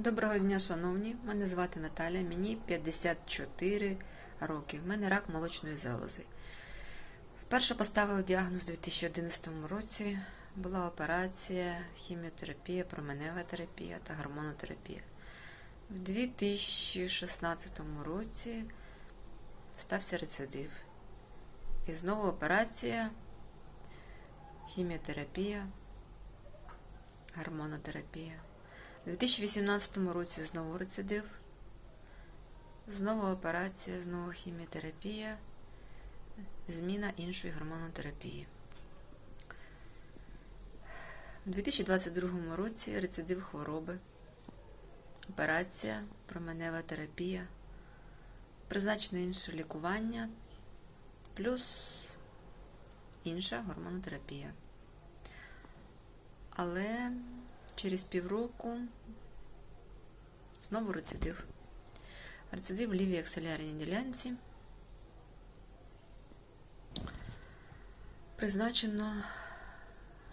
Доброго дня, шановні! Мене звати Наталя, мені 54 роки. В мене рак молочної залози. Вперше поставили діагноз у 2011 році. Була операція, хіміотерапія, променева терапія та гормонотерапія. В 2016 році стався рецидив. І знову операція, хіміотерапія, гормонотерапія. У 2018 році знову рецидив, знову операція, знову хіміотерапія, зміна іншої гормонотерапії. У 2022 році рецидив хвороби, операція, променева терапія, призначено інше лікування, плюс інша гормонотерапія. Але Через півроку знову рецидив. Рецидив в лівій акселярній ділянці. Призначено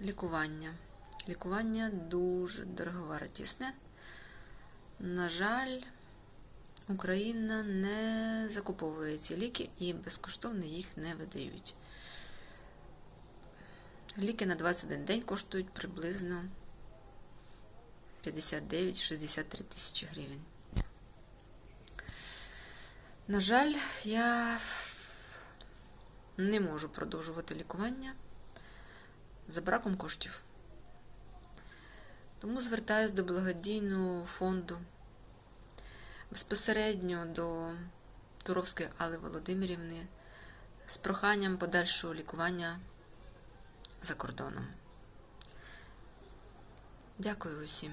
лікування. Лікування дуже дороговартісне. На жаль, Україна не закуповує ці ліки і безкоштовно їх не видають. Ліки на 21 день коштують приблизно 59-63 тисячі гривень. На жаль, я не можу продовжувати лікування за браком коштів. Тому звертаюся до благодійного фонду безпосередньо до Туровської Алли Володимирівни з проханням подальшого лікування за кордоном. Дякую усім.